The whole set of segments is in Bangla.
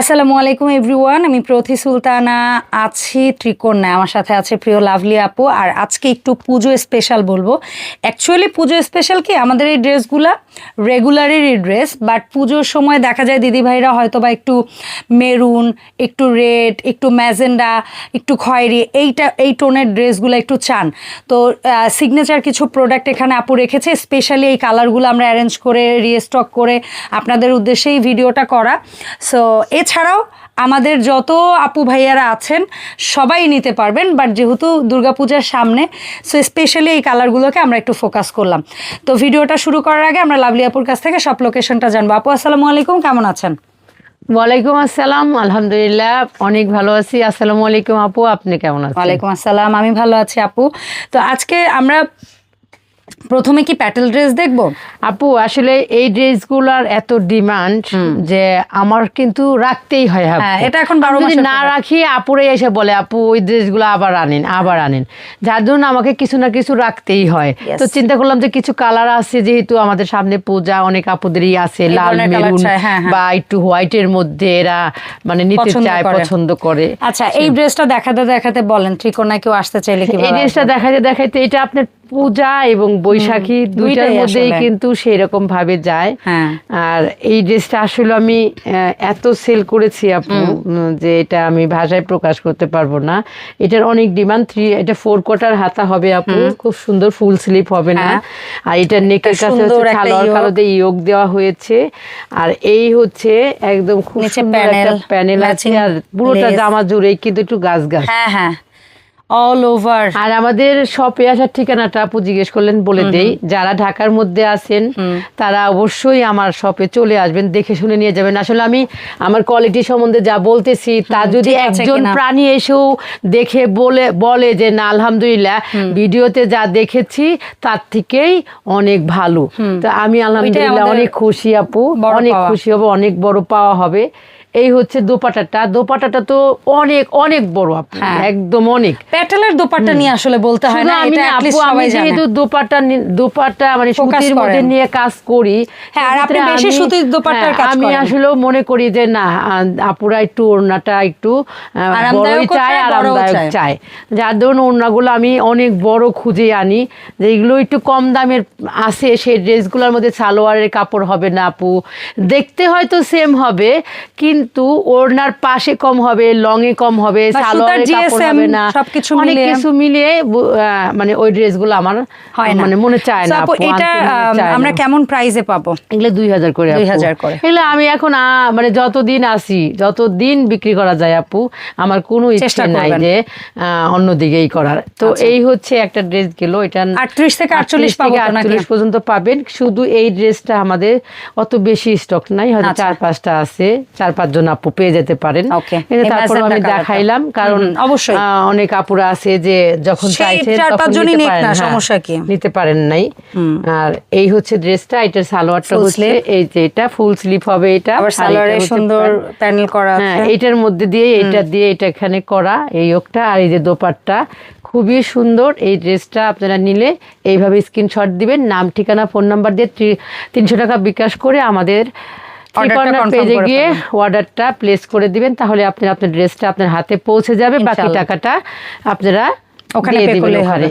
আসসালামু আলাইকুম এভরিওয়ান আমি প্রথি সুলতানা আছি ত্রিকোণায় আমার সাথে আছে প্রিয় লাভলি আপু। আর আজকে একটু পুজো স্পেশাল বলব। অ্যাকচুয়ালি পুজো স্পেশাল কি? আমাদের এই ড্রেসগুলা রেগুলারেরই ড্রেস বাট পুজোর সময় দেখা যায় দিদিভাইরা হয়তো বা একটু মেরুন, একটু রেড একটু ম্যাজেন্ডা, একটু খয়েরি, এইটা, এই টোনের ড্রেসগুলো একটু চান। তো সিগনেচার কিছু প্রোডাক্ট এখানে আপু রেখেছে। স্পেশালি এই কালারগুলো আমরা অ্যারেঞ্জ করে রিস্টক করে আপনাদের উদ্দেশ্যেই ভিডিওটা করা। সো এছাড়াও আমাদের যত আপু ভাইয়ারা আছেন সবাই নিতে পারবেন বাট যেহেতু দুর্গাপূজার সামনে সো স্পেশালি এই কালারগুলোকে আমরা একটু ফোকাস করলাম। তো ভিডিওটা শুরু করার আগে আমরা লাভলি আপুর কাছ থেকে সব লোকেশনটা জানব। আপু আসসালামু আলাইকুম কেমন আছেন? ওয়ালাইকুম আসসালাম আলহামদুলিল্লাহ অনেক ভালো আছি। আসসালামু আলাইকুম আপু আপনি কেমন আছেন? ওয়ালাইকুম আসসালাম আমি ভালো আছি আপু। তো আজকে আমরা প্রথমে কি প্যাটেল ড্রেস দেখব? আপু আসলে এই ড্রেসগুলোর এত ডিমান্ড যে আমার কিন্তু রাখতেই হয় হ্যাঁ, এটা এখন বারো যদি না রাখি আপুরে এসে বলে আপু ওই ড্রেসগুলো আবার আনেন আবার আনেন। যার জন্য আমাকে কিছু না কিছু রাখতেই হয়। তো চিন্তা করলাম যে কিছু কালার আছে যেহেতু আমাদের সামনে পূজা অনেক আপুদেরই আছে লাল মেরুন হ্যাঁ, হ্যাঁ। বা একটু হোয়াইটের মধ্যে এরা মানে নিতে চায় পছন্দ করে। আচ্ছা এই ড্রেসটা দেখাতে দেখাতে বলেন ত্রিকোণায় কেউ আসতে চাইলে কি এই ড্রেসটা দেখাতে দেখাইতে এটা আপনার পূজা এবং বৈশাখী দুইটার মধ্যেই কিন্তু সেই রকম ভাবে যায়। হ্যাঁ। আর এই ড্রেসটা আসলে আমি এত সেল করেছি আপু যে এটা আমি ভাষায় প্রকাশ করতে পারব না। এটার অনেক ডিমান্ড থ্রি এটা ফোর কোয়ার্টার হাতা হবে আপু। খুব সুন্দর ফুল স্লিপ হবে না। হ্যাঁ। আর এটা নেকের কাছে সুন্দর হচ্ছে সালোয়ার কালোতে ইয়োগ দেওয়া হয়েছে। আর এই হচ্ছে একদম খুব সুন্দর একটা প্যানেল। আছে। আর পুরোটা জামা জুড়েই কিন্তু একটু গাছ গাছ। হ্যাঁ হ্যাঁ। অল ওভার আর আমাদের শপে আসার ঠিকানাটা আপু জিজ্ঞেস করলেন বলে দেই। যারা ঢাকার মধ্যে আছেন তারা অবশ্যই আমার শপে চলে আসবেন দেখে শুনে নিয়ে যাবেন। আসলে আমি আমার কোয়ালিটি সম্বন্ধে যা বলতেছি তা যদি একজন প্রাণী এসেও দেখে বলে বলে যে না আলহামদুলিল্লাহ ভিডিওতে যা দেখেছি তার থেকেই অনেক ভালো। তো আমি আলহামদুলিল্লাহ অনেক খুশি আপু অনেক খুশি হব অনেক বড় পাওয়া হবে। এই হচ্ছে দোপাটাটা। দোপাটাটা তো অনেক অনেক বড় আপু হ্যাঁ। একদম অনেক। প্যাটেলের দোপাট্টা নিয়ে আসলে বলতে হয় না আমি এটা আপু, আমি যেহেতু দোপাট্টা নি- দোপাট্টা মানে সুতির মধ্যে নিয়ে কাজ করি হ্যাঁ, আর আপনি বেশি সুতির দোপাট্টার হ্যাঁ, কাজ আমি আসলে মনে করি যে না আপুরা একটু ওড়নাটা একটু বড়ই চায় চায়, আরামদায়ক চায়। চায়। যার ধরুন ওড়নাগুলো আমি অনেক বড় খুঁজে আনি যে এগুলো একটু কম দামের আছে সেই ড্রেসগুলোর মধ্যে সালোয়ারের কাপড় হবে না আপু। দেখতে হয়তো সেম হবে কিন্তু ওড়নার পাশে কম হবে লং এ কম হবে বা কাপড় হবে না সবকিছু অনেক। কিছু মিলিয়ে মানে ওই ড্রেসগুলো আমার মানে মনে চায় না আপু এটা আমরা কেমন প্রাইসে পাবো এগুলো দুই হাজার করে আপু। 2000 করে। এগুলো আমি এখন মানে যতদিন আসি যতদিন বিক্রি করা যায় আপু আমার কোনো ইচ্ছে নাই। যে আহ, অন্যদিকেই করার তো এই হচ্ছে একটা ড্রেস গেল এটা 38 থেকে 48 পাবো তো নাকি? 48 পর্যন্ত পাবেন শুধু এই ড্রেসটা আমাদের অত বেশি স্টক নাই হয়তো আচ্ছা। চার পাঁচটা আছে চার পাঁচজন আপু পেয়ে যেতে পারেন। তারপর আমি দেখাইলাম কারণ অবশ্যই। অনেক আপুরা আছে যে যখন হ্যাঁ, সমস্যা কি? নিতে পারেন নাই। আর এই হচ্ছে ড্রেসটা এটার সালোয়ারটা হচ্ছে এই যে এটা ফুল স্লিভ হবে এটা। আবার সালোয়ারে সুন্দর প্যানেল করা হ্যাঁ আছে। এটার মধ্যে দিয়ে এটা দিয়ে এটা এখানে করা এই ওকটা আর এই যে দোপাট্টা। খুবই সুন্দর এই ড্রেসটা আপনারা নিলে এইভাবে স্ক্রিনশট দিবেন। নাম ঠিকানা ফোন নাম্বার দিয়ে তিনশো টাকা বিকাশ করে আমাদের Orderটা পেজে গিয়ে অর্ডারটা প্লেস করে দিবেন তাহলে আপনি আপনার ড্রেসটা আপনার হাতে পৌঁছে যাবে বাকি টাকাটা আপনারা ওখানে দিয়ে দিবেন ওখানে।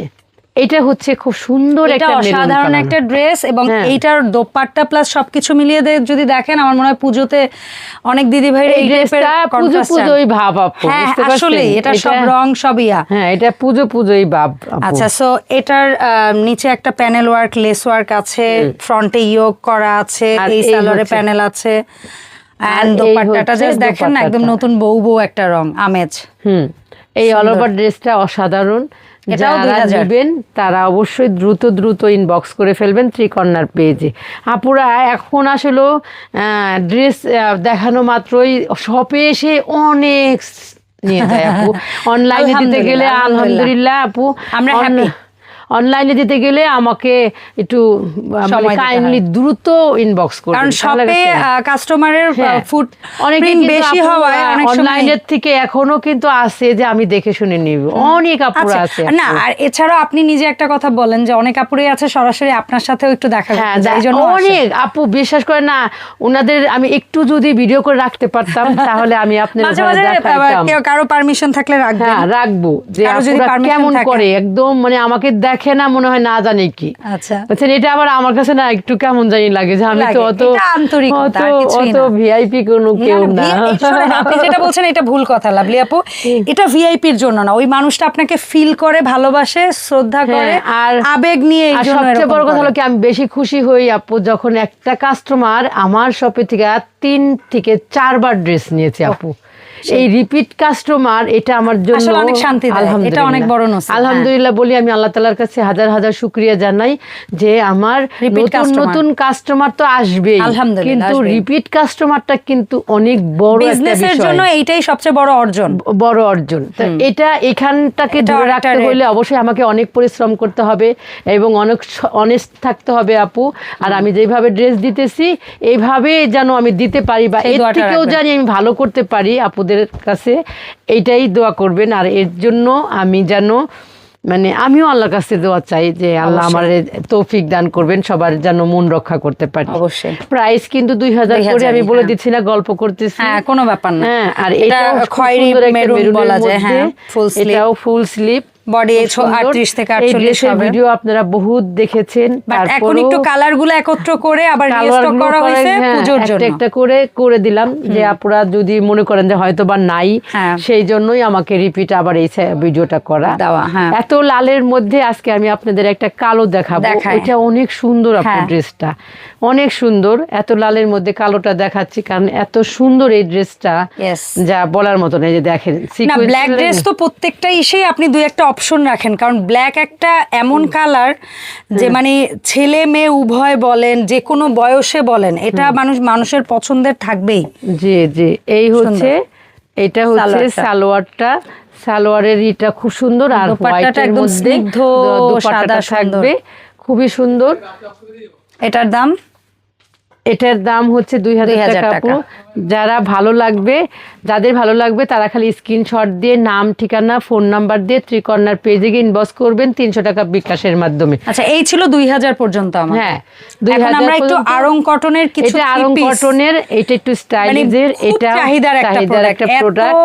এটা হচ্ছে খুব সুন্দর একটা অসাধারণ একটা ড্রেস এবং হ্যাঁ। এইটার দোপাট্টা প্লাস সবকিছু মিলিয়ে যদি দেখেন আমার মনে হয় পুজোতে অনেক দিদি ভাই এই ড্রেসটা পুজো পুজোই ভাব হ্যাঁ আসলে এটা সব রং সব ইয়া হ্যাঁ এটা পুজো পুজোই ভাব আচ্ছা সো এটার নিচে একটা প্যানেল ওয়ার্ক লেস ওয়ার্ক আছে ফ্রন্টে ইয়োগ করা আছে এই সালোয়ারে প্যানেল আছে। এন্ড দোপাট্টাটা জাস্ট দেখেন না একদম নতুন বউ বউ একটা রং আমেজ। হুম। এই অল ওভার ড্রেসটা অসাধারণ। এটাও যারা 2000 নেবেন তারা অবশ্যই দ্রুত দ্রুত ইনবক্স করে ফেলবেন ত্রিকর্ণার পেজে আপুরা এখন আসলে ড্রেস দেখানো মাত্রই শপে এসে অনেক নিয়ে যায় আপু। অনলাইনে দিতে গেলে আলহামদুলিল্লাহ, আপু। আমরা happy। অনলাইনে দিতে গেলে আমাকে একটু কাইন্ডলি দ্রুত ইনবক্স করবেন কারণ শপে কাস্টমারের হ্যাঁ। ফুড অনেকে প্রিন্ট কিন্তু বেশি হওয়ায় অনেক অনলাইনের থেকে এখনও কিন্তু আছে যে আমি দেখে শুনে নিব। অনেক আপুরা আচ্ছা, আছে না। আর এছাড়াও আপনি নিজে একটা কথা বলেন যে অনেক আপুরে আছে সরাসরি আপনার সাথেও একটু দেখা হ্যাঁ করতে এই জন্য অনেক আপু বিশ্বাস করে না ওনাদের আমি একটু যদি ভিডিও করে রাখতে পারতাম তাহলে আমি আপনার মাঝে মাঝে কেউ কারও পারমিশন থাকলে রাখবেন। হ্যাঁ রাখব যে কেমন করে একদম মানে আমাকে দেখে না মনে হয় না জানি কি। আচ্ছা। এটা আবার আমার কাছে না একটু কেমন জানি লাগে যে আমি তো অত অত অত ভিআইপি কোনো কেউ না, আপনি যেটা বলছেন এটা ভুল কথা লাভলি আপু। এটা ভিআইপির জন্য না। ওই মানুষটা আপনাকে ফিল করে ভালোবাসে শ্রদ্ধা করে হ্যাঁ, আর আবেগ নিয়ে এই আর জন্য সবচেয়ে বড় কথা হলো কি আমি বেশি খুশি হই আপু যখন একটা কাস্টমার আমার শপে থেকে তিন থেকে চারবার ড্রেস নিয়েছে আপু। এই রিপিট কাস্টমার এটা আমার জন্য অনেক শান্তি এটা অনেক বড় হ্যাঁ। আলহামদুলিল্লাহ বলি আমি আল্লাহ তালার কাছে হাজার হাজার শুক্রিয়া জানাই যে আমার নতুন নতুন কাস্টমার তো আলহামদুলিল্লাহ, কিন্তু রিপিট কাস্টমারটা কিন্তু অনেক বড় বিজনেসের জন্য এইটাই সবচেয়ে বড় অর্জন। বড় অর্জন। এটা এখানটাকে ধরে রাখতে হলে অবশ্যই আমাকে অনেক পরিশ্রম করতে হবে এবং অনেক অনেস্ট থাকতে হবে আপু। আর আমি যেভাবে ড্রেস দিতেছি এইভাবে যেন আমি দিতে পারি বা এর থেকেও জানি আমি ভালো করতে পারি আপুদের কাছে এইটাই দোয়া করবেন। আর এর জন্য আমি যেন মানে আমিও আল্লাহর কাছে দোয়া চাই যে আল্লাহ আমার তৌফিক দান করবেন সবার যেন মন রক্ষা করতে পারি। অবশ্যই। প্রাইস কিন্তু দুই হাজার করে আমি বলে। দিচ্ছি না গল্প করতেছি। হ্যাঁ কোনো ব্যাপার না। হ্যাঁ আর এটা খয়েরি মেরুন বলা যায় হ্যাঁ ফুল স্লিপ এটাও ফুল স্লিভ বডি 38 থেকে 48 হবে। ভিডিও আপনারা বহুত দেখেছেন। বাট এখন একটু একত্র করে আবার রিস্টক করা হয়েছে হ্যাঁ, পূজোর জন্য। একটা করে করে দিলাম যে আপনারা যদি মনে করেন যে হয়তো বা নাই হ্যাঁ। সেই জন্যই আমাকে রিপিট আবার এই ভিডিওটা করা। দেওয়া, হ্যাঁ। এত লালের মধ্যে আজকে আমি আপনাদের একটা কালো দেখাবো। এটা অনেক সুন্দর আপনার। ড্রেসটা। অনেক সুন্দর। এত লালের মধ্যে কালোটা দেখাচ্ছি কারণ এত সুন্দর এই ড্রেসটা যা বলার মতো নেই যে দেখেন। ব্ল্যাক ড্রেস তো প্রত্যেকটা ইসেই আপনি দুই একটা অপশন রাখেন কারণ ব্ল্যাক একটা এমন কালার যে মানে ছেলে মেয়ে উভয় বলেন যে কোনো বয়সে বলেন এটা মানুষ মানুষের পছন্দের থাকবেই। জি জি এই হচ্ছে এটা হচ্ছে সালোয়ারটা। সালোয়ারের ইটা খুব সুন্দর আর দোপাট্টাটা একদম স্নিগ্ধ, সাদা। থাকবে খুবই সুন্দর। এটার দাম? এটার দাম হচ্ছে দুই হাজার 2000 টাকা। যারা ভালো লাগবে যাদের ভালো লাগবে তারা খালি স্ক্রিনশট দিয়ে নাম ঠিকানা ফোন নাম্বার দিয়ে ত্রিকর্ণার পেজে গিয়ে ইনবক্স করবেন তিনশো টাকা বিকাশের মাধ্যমে। আচ্ছা এই ছিল দুই হাজার পর্যন্ত আমার হ্যাঁ এখন আমরা একটু আরং কটনের কিছু এটা আরং কটনের এটা একটু মানে স্টাইলিজের এটা চাহিদার একটা প্রোডাক্ট প্রোডাক্ট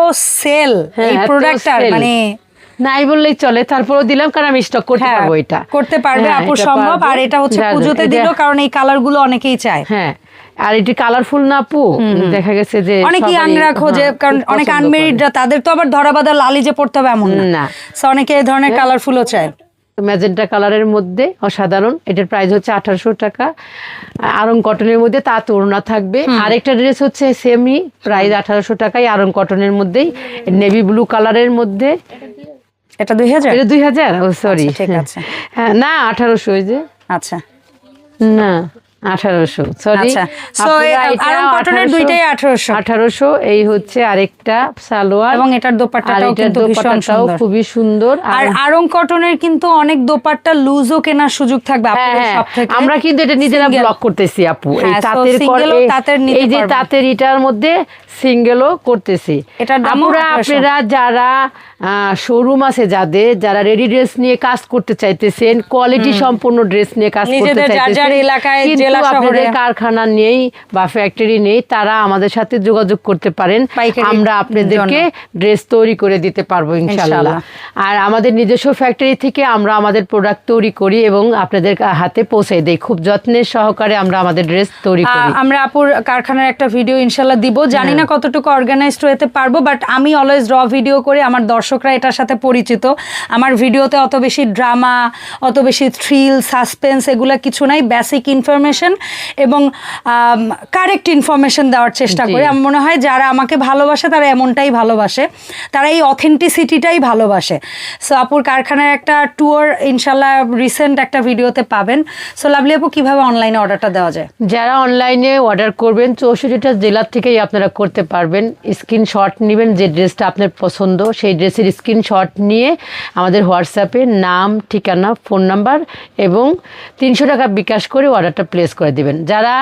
সেল হ্যাঁ, এই প্রোডাক্টটার sell। মানে নাই বললেই চলে তারপরেও দিলাম কারণ আমি স্টক করতে হ্যাঁ, পারব এটা। করতে পারবে হ্যাঁ, আপু সম্ভব? আর এটা হচ্ছে পুজোতে দিল কারণ এই কালারগুলো অনেকেই চায়। হ্যাঁ আর এটি কালারফুল না আপু? দেখা গেছে যে অনেক ইয়াংরা খোঁজে হ্যাঁ, কারণ অনেক আনমেরিডরা তাদের তো আবার ধরা বাঁধা লালি যে পড়তে হবে এমন না। অনেকে এই ধরনের কালারফুলও চায়। ম্যাজেন্টা কালারের মধ্যে অসাধারণ। এটার প্রাইস হচ্ছে আঠারোশো টাকা। আরং কটনের মধ্যে তা তোড়না থাকবে। আরেকটা ড্রেস হচ্ছে সেমি প্রাইস আঠারোশো টাকায় আরং কটনের মধ্যেই নেভি ব্লু কালারের মধ্যে। এটা দুই হাজার? এটা দুই হাজার ও সরি আচ্ছা, ঠিক আছে। হ্যাঁ না আঠারোশো ওই যে। আচ্ছা। না আঠারোশো সরি আচ্ছা। So, এই আরং কটনের দুইটাই 1800 আঠারোশো এই হচ্ছে আরেকটা সালোয়ার। এবং এটার আর দোপাট্টাটাও কিন্তু ভীষণ সুন্দর। খুবই সুন্দর। আর আরং কটনের কিন্তু অনেক দোপাট্টা লুজও কেনার সুযোগ থাকবে হ্যাঁ, আপনাদের হ্যাঁ, সব থেকে। আমরা কিন্তু এটা নিজেরা ব্লক করতেছি আপু। এই তাঁতের এই- যে তাঁতের ইটার মধ্যে সিঙ্গেলও করতেছি। 1800 আপনারা যারা শোরুম আছে যাদের যারা রেডি ড্রেস নিয়ে কাজ করতে চাইতেছেন কোয়ালিটি সম্পূর্ণ ড্রেস নিয়ে কাজ করতে চাইতেছেন কিন্তু আপনাদের কারখানা নেই বা ফ্যাক্টরি নেই তারা আমাদের সাথে যোগাযোগ করতে পারেন। আমরা আপনাদেরকে ড্রেস তৈরি করে দিতে পারব ইনশাল্লাহ ইনশাল্লাহ। আর আমাদের নিজস্ব ফ্যাক্টরি থেকে আমরা আমাদের প্রোডাক্ট তৈরি করি এবং আপনাদের হাতে পৌঁছে দিই। খুব যত্নের সহকারে আমরা আমাদের ড্রেস তৈরি করি। আমরা আপুর কারখানার একটা ভিডিও ইনশাল্লাহ দিব। জানি হ্যাঁ। না কতটুকু অর্গানাইজড হতে পারব বাট আমি অলওয়েজ র ভিডিও করে আমার দর্শকরা এটার সাথে পরিচিত। আমার ভিডিওতে অত বেশি ড্রামা অত বেশি থ্রিল সাসপেন্স এগুলো কিছু নাই বেসিক ইনফরমেশন এবং কারেক্ট ইনফরমেশন দেওয়ার চেষ্টা। করি। আমার মনে হয় যারা আমাকে ভালোবাসে তারা এমনটাই ভালোবাসে। তারা এই অথেন্টিসিটিটাই ভালোবাসে। সো আপুর কারখানার একটা ট্যুর ইনশাল্লাহ রিসেন্ট একটা ভিডিওতে পাবেন। সো লাভলি আপু কীভাবে অনলাইনে অর্ডারটা দেওয়া যায়? যারা অনলাইনে অর্ডার করবেন চৌষট্টিটা জেলার থেকেই আপনারা করতে করতে পারবেন। স্ক্রিনশট নেবেন যে ড্রেসটা আপনার পছন্দ সেই ড্রেসের স্ক্রিনশট নিয়ে আমাদের হোয়াটসঅ্যাপে নাম ঠিকানা ফোন নাম্বার এবং তিনশো টাকা বিকাশ করে অর্ডারটা প্লেস করে দিবেন। যারা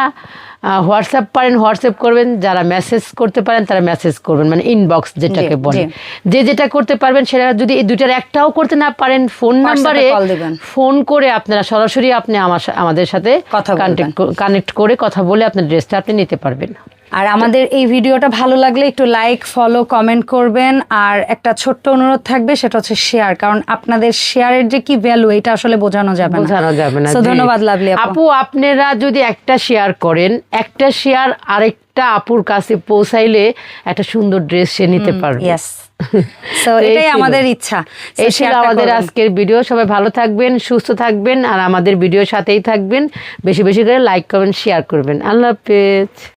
হোয়াটসঅ্যাপ পারেন হোয়াটসঅ্যাপ করবেন যারা মেসেজ করতে পারেন তারা মেসেজ করবেন মানে ইনবক্স যেটাকে বলে। যে যেটা করতে পারবেন সেটা যদি এই দুইটার একটাও করতে না পারেন ফোন নাম্বারে ফোন করে আপনারা সরাসরি আপনি আমার আমাদের সাথে কানেক্ট করে কথা বলে আপনার ড্রেসটা আপনি নিতে পারবেন। আর আমাদের এই ভিডিওটা ভালো লাগলে একটু লাইক ফলো কমেন্ট করবেন। আর একটা ছোট্ট অনুরোধ থাকবে সেটা হচ্ছে শেয়ার কারণ আপনাদের শেয়ারের যে কি ভ্যালু এটা আসলে বোঝানো যাবে না। বোঝানো যাবে না ধন্যবাদ লাভলি আপু। আপু আপনারা যদি একটা শেয়ার করেন একটা শেয়ার আরেকটা আপুর কাছে পৌঁছাইলে একটা সুন্দর ড্রেস সে নিতে পারবে। এটাই আমাদের ইচ্ছা। এই ছিল আমাদের আজকের ভিডিও সবাই ভালো থাকবেন সুস্থ থাকবেন আর আমাদের ভিডিওর সাথেই থাকবেন। বেশি বেশি করে লাইক করবেন শেয়ার করবেন। আল্লাহ হাফেজ।